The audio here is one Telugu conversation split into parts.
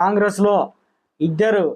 కాంగ్రెస్లో ఇద్దరు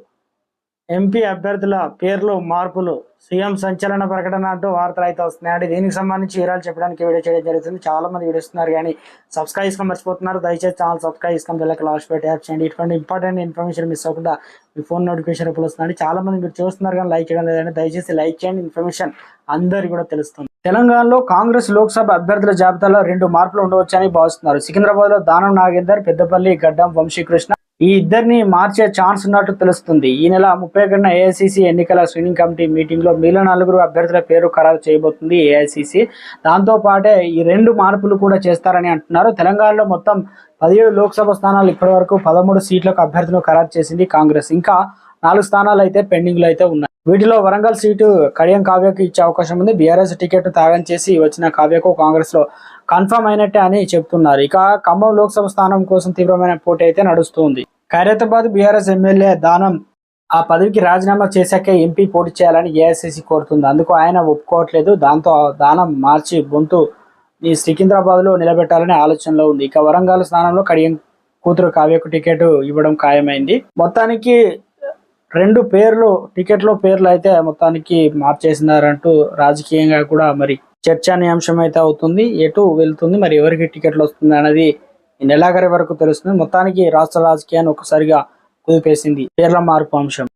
ఎంపీ అభ్యర్థుల పేర్లు మార్పులు సీఎం సంచలన ప్రకటన అంటూ వార్తలు అయితే వస్తున్నాయి అంటే దీనికి సంబంధించి వివరాలు చెప్పడానికి వీడియో చేయడం జరుగుతుంది. చాలా మంది వీడియో ఇస్తున్నారు కానీ సబ్స్క్రైబ్ చేసుకొని మర్చిపోతున్నారు. దయచేసి ఛానల్ సబ్స్క్రైబ్ చేసుకొని పిల్లలకి లాస్ట్ పెట్టి యాప్ చేయండి. ఇటువంటి ఇంపార్టెంట్ ఇన్ఫర్మేషన్ మిస్ అవ్వకుండా మీ ఫోన్ నోటిఫికేషన్ ఎప్పుడు వస్తుంది చాలా మంది మీరు చూస్తున్నారు కానీ లైక్ చేయడం లేదండి. దయచేసి లైక్ చేయండి. ఇన్ఫర్మేషన్ అందరికి కూడా తెలుస్తుంది. తెలంగాణలో కాంగ్రెస్ లోక్సభ అభ్యర్థుల జాబితాలో రెండు మార్పులు ఉండవచ్చని భావిస్తున్నారు. సికింద్రాబాద్లో దానం నాగేందర్ పెద్దపల్లి గడ్డం వంశీకృష్ణ ఈ ఇద్దరిని మార్చే ఛాన్స్ ఉన్నట్టు తెలుస్తుంది. ఈ నెల ముప్పై ఒకటిన ఏఐసిసి ఎన్నికల స్క్రీనింగ్ కమిటీ మీటింగ్లో మిగిలిన నలుగురు అభ్యర్థుల పేరు ఖరారు చేయబోతుంది ఏఐసిసి దాంతో పాటే ఈ రెండు మార్పులు కూడా చేస్తారని అంటున్నారు. తెలంగాణలో మొత్తం పదిహేడు లోక్సభ స్థానాలు ఇప్పటి వరకు పదమూడు సీట్లకు అభ్యర్థులను ఖరారు చేసింది కాంగ్రెస్. ఇంకా నాలుగు స్థానాలు అయితే పెండింగ్లో అయితే ఉన్నాయి. వీటిలో వరంగల్ సీటు కడియం కావ్యకు ఇచ్చే అవకాశం ఉంది. బీఆర్ఎస్ టికెట్ త్యాగం చేసి వచ్చిన కావ్యకు కాంగ్రెస్లో కన్ఫర్మ్ అయినట్టే అని చెప్తున్నారు. ఇక ఖమ్మం లోక్సభ స్థానం కోసం తీవ్రమైన పోటీ అయితే నడుస్తుంది. ఖైరతాబాద్ బీఆర్ఎస్ ఎమ్మెల్యే దానం ఆ పదవికి రాజీనామా చేశాక ఎంపీ పోటీ చేయాలని ఏఐసిసి కోరుతుంది. అందుకు ఆయన ఒప్పుకోవట్లేదు. దాంతో ఆ దానం మార్చి బొంతు ఈ సికింద్రాబాద్లో నిలబెట్టాలనే ఆలోచనలో ఉంది. ఇక వరంగల్ స్థానంలో కడియం కూతురు కావ్యకు టికెట్ ఇవ్వడం ఖాయమైంది. మొత్తానికి రెండు పేర్లు టికెట్లో పేర్లు అయితే మొత్తానికి మార్చేసినారంటూ రాజకీయంగా కూడా మరి చర్చానీయాంశం అయితే అవుతుంది. ఎటు వెళ్తుంది? మరి ఎవరికి టికెట్లు వస్తుంది? అనేది ఈ నెలాఖరి వరకు తెలుస్తుంది. మొత్తానికి రాష్ట్ర రాజకీయాన్ని ఒకసారిగా కుదిపేసింది పేర్ల మార్పు అంశం.